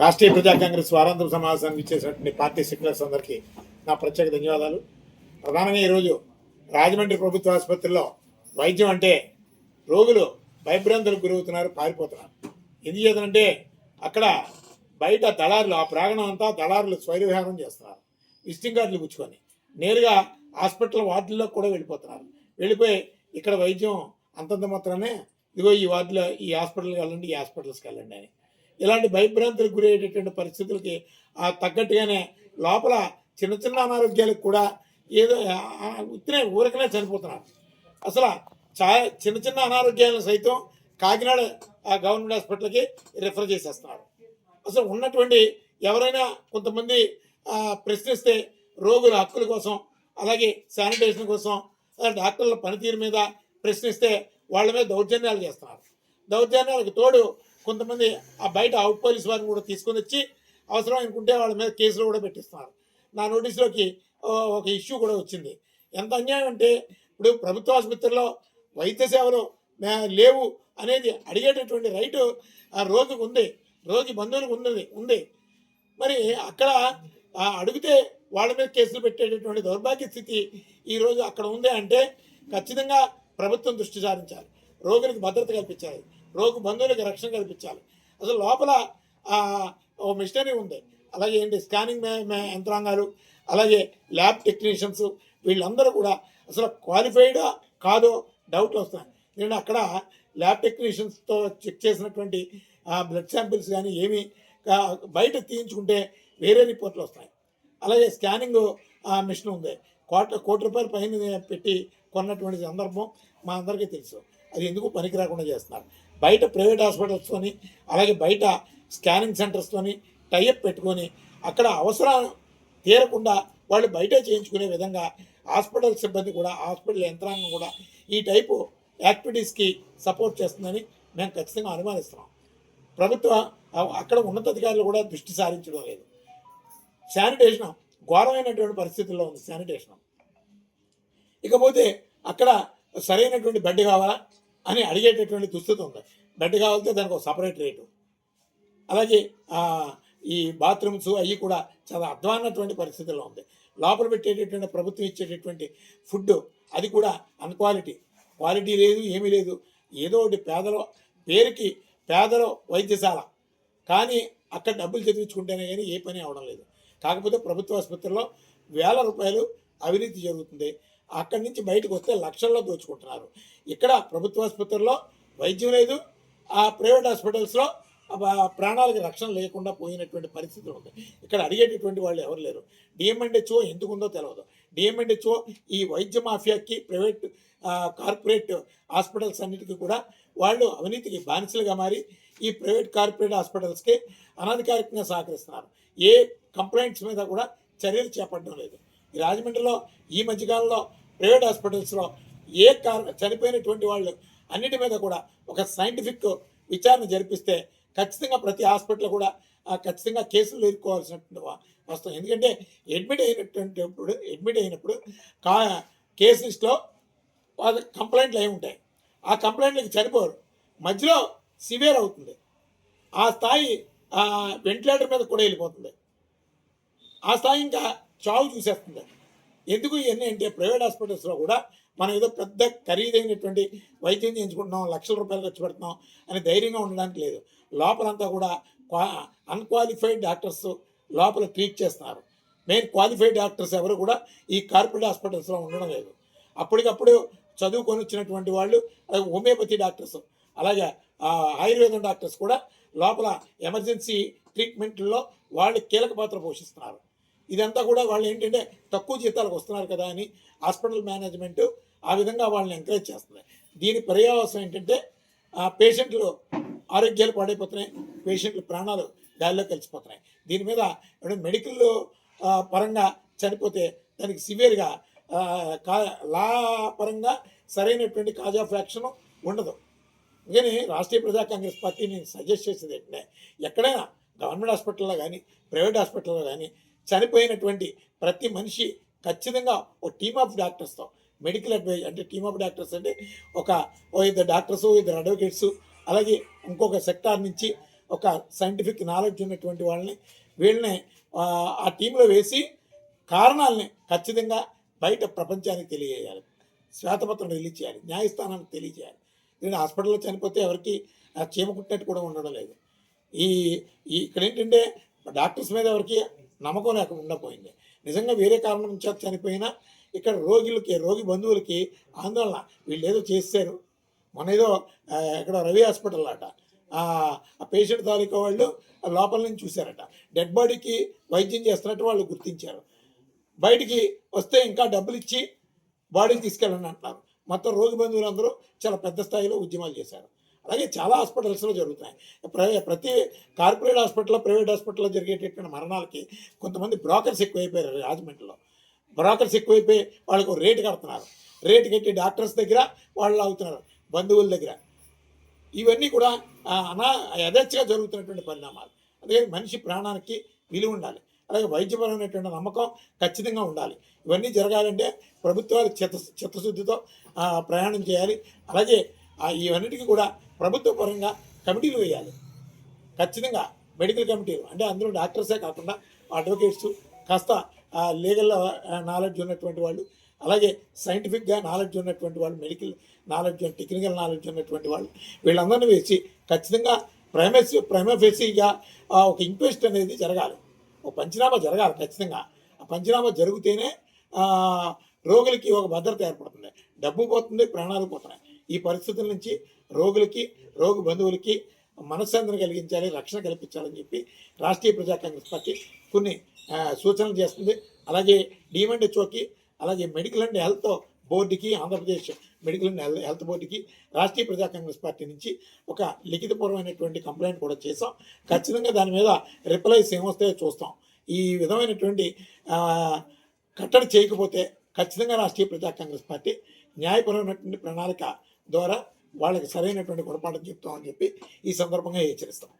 రాష్ట్రీయ ప్రజా కాంగ్రెస్ వారాంతర సమావేశానికి ఇచ్చేసినటువంటి పార్టీ సెక్యులర్స్ అందరికీ నా ప్రత్యేక ధన్యవాదాలు. ప్రధానంగా ఈరోజు రాజమండ్రి ప్రభుత్వ ఆసుపత్రిలో వైద్యం అంటే రోగులు భయభ్రాంతులకు గురవుతున్నారు పారిపోతున్నారు. ఎందుకు చేతనంటే అక్కడ బయట దళారులు ఆ ప్రాంగణం అంతా దళారులు స్వైరవిహారం చేస్తున్నారు. విజిటింగ్ కార్డులు పుచ్చుకొని నేరుగా హాస్పిటల్ వార్డుల్లో కూడా వెళ్ళిపోతున్నారు. వెళ్ళిపోయి ఇక్కడ వైద్యం అంతంత మాత్రమే ఇదిగో ఈ వార్డులో ఈ హాస్పిటల్కి వెళ్ళండి ఈ హాస్పిటల్స్కి వెళ్ళండి అని. ఇలాంటి భయభ్రాంతులకు గురయ్యేటటువంటి పరిస్థితులకి ఆ తగ్గట్టుగానే లోపల చిన్న చిన్న అనారోగ్యాలకు కూడా ఏదో ఉత్తినే ఊరకనే చనిపోతున్నారు. అసలు చా చిన్న చిన్న అనారోగ్యాలను సైతం కాకినాడ ఆ గవర్నమెంట్ హాస్పిటల్కి రిఫర్ చేసేస్తున్నారు. అసలు ఉన్నటువంటి ఎవరైనా కొంతమంది ప్రశ్నిస్తే రోగుల హక్కుల కోసం అలాగే శానిటేషన్ కోసం డాక్టర్ల పనితీరు మీద ప్రశ్నిస్తే వాళ్ళ మీద దౌర్జన్యాలు చేస్తున్నారు. దౌర్జన్యాలకు తోడు కొంతమంది ఆ బయట అవుట్ పోలీస్ వారిని కూడా తీసుకొని వచ్చి అవసరం అనుకుంటే వాళ్ళ మీద కేసులు కూడా పెట్టిస్తున్నారు. నా నోటీసులోకి ఒక ఇష్యూ కూడా వచ్చింది. ఎంత అన్యాయం అంటే ఇప్పుడు ప్రభుత్వ ఆసుపత్రిలో వైద్య సేవలు లేవు అనేది అడిగేటటువంటి రైటు ఆ రోగికి ఉంది. రోగి బంధువులకు ఉంది ఉంది. మరి అక్కడ అడిగితే వాళ్ళ మీద కేసులు పెట్టేటటువంటి దౌర్భాగ్య స్థితి ఈరోజు అక్కడ ఉంది అంటే ఖచ్చితంగా ప్రభుత్వం దృష్టి సారించాలి. రోగులకు భద్రత కల్పించాలి. రోగు బంధువులకు రక్షణ కల్పించాలి. అసలు లోపల ఓ మిషనరీ ఉంది. అలాగే ఏంటి? స్కానింగ్ యంత్రాంగాలు అలాగే ల్యాబ్ టెక్నీషియన్స్ వీళ్ళందరూ కూడా అసలు క్వాలిఫైడా కాదో డౌట్ వస్తున్నాయి నేను అక్కడ ల్యాబ్ టెక్నీషియన్స్తో చెక్ చేసినటువంటి బ్లడ్ శాంపిల్స్ కానీ ఏమి బయట తీయించుకుంటే వేరే రిపోర్ట్లు వస్తాయి. అలాగే స్కానింగ్ మిషన్ ఉంది. కోట కోటి రూపాయల పైన పెట్టి కొన్నటువంటి సందర్భం మా అందరికీ తెలుసు. అది ఎందుకు పనికి రాకుండా చేస్తున్నారు? బయట ప్రైవేట్ హాస్పిటల్స్తోని అలాగే బయట స్కానింగ్ సెంటర్స్తోని టైఅప్ పెట్టుకొని అక్కడ అవసరం తీరకుండా వాళ్ళు బయట చేయించుకునే విధంగా హాస్పిటల్ సిబ్బంది కూడా హాస్పిటల్ యంత్రాంగం కూడా ఈ టైపు యాక్టివిటీస్కి సపోర్ట్ చేస్తుందని మేము ఖచ్చితంగా అనుమానిస్తున్నాం. ప్రభుత్వ అక్కడ ఉన్నతాధికారులు కూడా దృష్టి సారించడం లేదు. శానిటేషన్ ఘోరమైనటువంటి పరిస్థితుల్లో ఉంది శానిటేషన్. ఇకపోతే అక్కడ సరైనటువంటి బెడ్ కావాలా అని అడిగేటటువంటి దుస్థితి ఉంది. బెడ్ కావాలంటే దానికి ఒక సపరేట్ రేటు. అలాగే ఈ బాత్రూమ్స్ అవి కూడా చాలా అధ్వాన్నటువంటి పరిస్థితుల్లో ఉంది. లోపల పెట్టేటటువంటి ప్రభుత్వం ఇచ్చేటటువంటి ఫుడ్ అది కూడా అన్క్వాలిటీ క్వాలిటీ. లేదు ఏమీ లేదు. ఏదో ఒకటి పేదలో పేరుకి పేదలో వైద్యశాల. కానీ అక్కడ డబ్బులు చదివించుకుంటేనే కానీ ఏ పని అవడం లేదు. కాకపోతే ప్రభుత్వ ఆసుపత్రిలో వేల రూపాయలు అవినీతి జరుగుతుంది. అక్కడి నుంచి బయటకు వస్తే లక్షల్లో దోచుకుంటున్నారు. ఇక్కడ ప్రభుత్వ ఆసుపత్రిలో వైద్యం లేదు. ఆ ప్రైవేట్ హాస్పిటల్స్లో ప్రాణాలకు రక్షణ లేకుండా పోయినటువంటి పరిస్థితులు ఉంది ఇక్కడ అడిగేటటువంటి వాళ్ళు ఎవరు లేరు. డిఎంఎండ్హెచ్ఓ ఎందుకు ఉందో తెలియదు డిఎంఎండ్హెచ్ఓ ఈ వైద్య మాఫియాకి ప్రైవేట్ కార్పొరేట్ హాస్పిటల్స్ అన్నిటికీ కూడా వాళ్ళు అవినీతికి బానిసలుగా మారి ఈ ప్రైవేట్ కార్పొరేట్ హాస్పిటల్స్కి అనధికారికంగా సహకరిస్తున్నారు. ఏ కంప్లైంట్స్ మీద కూడా చర్యలు చేపట్టడం లేదు. ఈ రాజమండ్రిలో ఈ మధ్యకాలంలో ప్రైవేట్ హాస్పిటల్స్లో ఏ కారణం చనిపోయినటువంటి వాళ్ళు అన్నిటి మీద కూడా ఒక సైంటిఫిక్ విచారణ జరిపిస్తే ఖచ్చితంగా ప్రతి హాస్పిటల్ కూడా ఖచ్చితంగా కేసులు ఎదుర్కోవాల్సినటువంటి వా- వస్తాం. ఎందుకంటే అడ్మిట్ అయినటువంటి అప్పుడు అడ్మిట్ అయినప్పుడు కా కేసు వాళ్ళ కంప్లైంట్లు అయి ఉంటాయి? ఆ కంప్లైంట్లకి చనిపోరు మధ్యలో సివియర్ అవుతుంది. ఆ స్థాయి ఆ, వెంటిలేటర్ మీద కూడా వెళ్ళిపోతుంది. ఆ స్థాయి ఇంకా చావు చూసేస్తుంది ఎందుకు ఇవన్నీ అంటే ప్రైవేట్ హాస్పిటల్స్లో కూడా మనం ఏదో పెద్ద ఖరీదైనటువంటి వైద్యం చేయించుకుంటున్నాం లక్షల రూపాయలు ఖర్చు పెడుతున్నాం అని ధైర్యంగా ఉండడానికి లేదు. లోపలంతా కూడా అన్క్వాలిఫైడ్ డాక్టర్స్ లోపల ట్రీట్ చేస్తున్నారు. మెయిన్ క్వాలిఫైడ్ డాక్టర్స్ ఎవరు కూడా ఈ కార్పొరేట్ హాస్పిటల్స్లో ఉండడం లేదు. అప్పటికప్పుడు చదువుకొని వచ్చినటువంటి వాళ్ళు అలాగే హోమియోపతి డాక్టర్స్ అలాగే ఆయుర్వేదం డాక్టర్స్ కూడా లోపల ఎమర్జెన్సీ ట్రీట్మెంట్లో వాళ్ళు కీలక పాత్ర పోషిస్తున్నారు. ఇదంతా కూడా వాళ్ళు ఏంటంటే తక్కువ జీతాలకు వస్తున్నారు కదా అని హాస్పిటల్ మేనేజ్మెంట్ ఆ విధంగా వాళ్ళని ఎంకరేజ్ చేస్తుంది. దీని పర్యావసం ఏంటంటే పేషెంట్లు ఆరోగ్యాలు పాడైపోతున్నాయి పేషెంట్ల ప్రాణాలు గాలిలో కలిసిపోతున్నాయి. దీని మీద మెడికల్ పరంగా చనిపోతే దానికి సివియర్గా కా లా పరంగా సరైనటువంటి కాజ్ ఆఫ్ యాక్షన్ ఉండదు. అందుకని రాష్ట్రీయ ప్రజా కాంగ్రెస్ పార్టీ నేను సజెస్ట్ చేసేది ఏంటంటే ఎక్కడైనా గవర్నమెంట్ హాస్పిటల్లో కానీ ప్రైవేట్ హాస్పిటల్లో కానీ చనిపోయినటువంటి ప్రతి మనిషి ఖచ్చితంగా ఒక టీమ్ ఆఫ్ డాక్టర్స్తో మెడికల్ అడ్వైజ్ అంటే టీమ్ ఆఫ్ డాక్టర్స్ అంటే ఒక ఓ ఇద్దరు డాక్టర్స్ ఇద్దరు అడ్వకేట్స్ అలాగే ఇంకొక సెక్టార్ నుంచి ఒక సైంటిఫిక్ నాలెడ్జ్ ఉన్నటువంటి వాళ్ళని వీళ్ళని ఆ, టీంలో వేసి కారణాలని ఖచ్చితంగా బయట ప్రపంచానికి తెలియజేయాలి. శ్వేతపత్రం రిలీజ్ చేయాలి. న్యాయస్థానానికి తెలియజేయాలి. నేను హాస్పిటల్లో చనిపోతే ఎవరికి చీమ కుట్టినట్టు కూడా ఉండడం లేదు. ఈ ఇక్కడ ఏంటంటే డాక్టర్స్ మీద ఎవరికి నమ్మకం లేక ఉండకపోయింది నిజంగా వేరే కారణం చేత చనిపోయినా ఇక్కడ రోగులకి రోగి బంధువులకి ఆందోళన. వీళ్ళు ఏదో చేశారు మన ఏదో ఇక్కడ రవి హాస్పిటల్ అట. ఆ ఆ పేషెంట్ తాలూకా వాళ్ళు లోపల నుంచి చూశారట. డెడ్ బాడీకి వైద్యం చేస్తున్నట్టు వాళ్ళు గుర్తించారు. బయటికి వస్తే ఇంకా డబ్బులు ఇచ్చి బాడీని తీసుకెళ్ళండి అంటున్నారు. మొత్తం రోగి బంధువులందరూ చాలా పెద్ద స్థాయిలో ఉద్యమాలు చేశారు. అలాగే చాలా హాస్పిటల్స్లో జరుగుతున్నాయి. ప్ర- ప్రతి కార్పొరేట్ హాస్పిటల్లో ప్రైవేట్ హాస్పిటల్లో జరిగేటటువంటి మరణాలకి కొంతమంది బ్రోకర్స్ ఎక్కువైపోయారు రాజమండ్రిలో. బ్రోకర్స్ ఎక్కువైపోయి వాళ్ళకు రేటు కడుతున్నారు. రేటు కట్టి డాక్టర్స్ దగ్గర వాళ్ళు అవుతున్నారు బంధువుల దగ్గర. ఇవన్నీ కూడా అనా యథేచ్ఛగా జరుగుతున్నటువంటి పరిణామాలు. అందుకని మనిషి ప్రాణానికి విలువ ఉండాలి. అలాగే వైద్యపరమైనటువంటి నమ్మకం ఖచ్చితంగా ఉండాలి. ఇవన్నీ జరగాలంటే ప్రభుత్వాలు చిత్త చిత్తశుద్ధితో ప్రయాణం చేయాలి. అలాగే ఇవన్నిటికీ కూడా ప్రభుత్వ పరంగా కమిటీలు వేయాలి. ఖచ్చితంగా మెడికల్ కమిటీలు. అంటే అందులో డాక్టర్సే కాకుండా అడ్వకేట్స్ కాస్త లీగల్ నాలెడ్జ్ ఉన్నటువంటి వాళ్ళు అలాగే సైంటిఫిక్గా నాలెడ్జ్ ఉన్నటువంటి వాళ్ళు మెడికల్ నాలెడ్జ్ టెక్నికల్ నాలెడ్జ్ ఉన్నటువంటి వాళ్ళు వీళ్ళందరినీ వేసి ఖచ్చితంగా ప్రైమస్ ప్రైమఫేసీగా ఒక ఇంక్వెస్ట్ అనేది జరగాలి. ఒక పంచనామా జరగాలి ఖచ్చితంగా. ఆ పంచనామా జరిగితేనే రోగులకి ఒక భద్రత ఏర్పడుతుంది. డబ్బు పోతుంది ప్రాణాలు పోతున్నాయి. ఈ పరిస్థితుల నుంచి రోగులకి రోగు బంధువులకి మనశ్శాంతిని కలిగించాలి రక్షణ కల్పించాలని చెప్పి రాష్ట్రీయ ప్రజా కాంగ్రెస్ పార్టీ కొన్ని సూచనలు చేస్తుంది. అలాగే డిమాండ్ హెచ్ఓకి అలాగే మెడికల్ అండ్ హెల్త్ బోర్డుకి Andhra Pradesh medical and health health బోర్డుకి రాష్ట్రీయ ప్రజా కాంగ్రెస్ పార్టీ నుంచి ఒక లిఖితపూర్వమైనటువంటి కంప్లైంట్ కూడా చేసాం ఖచ్చితంగా దాని మీద రిప్లైస్ ఏమొస్తాయో చూస్తాం. ఈ విధమైనటువంటి కట్టడి చేయకపోతే ఖచ్చితంగా రాష్ట్రీయ ప్రజా కాంగ్రెస్ పార్టీ న్యాయపరమైనటువంటి ప్రణాళిక ద్వారా వాళ్ళకి సరైనటువంటి గుణపాఠం చెప్తామని చెప్పి ఈ సందర్భంగా హెచ్చరిస్తాం.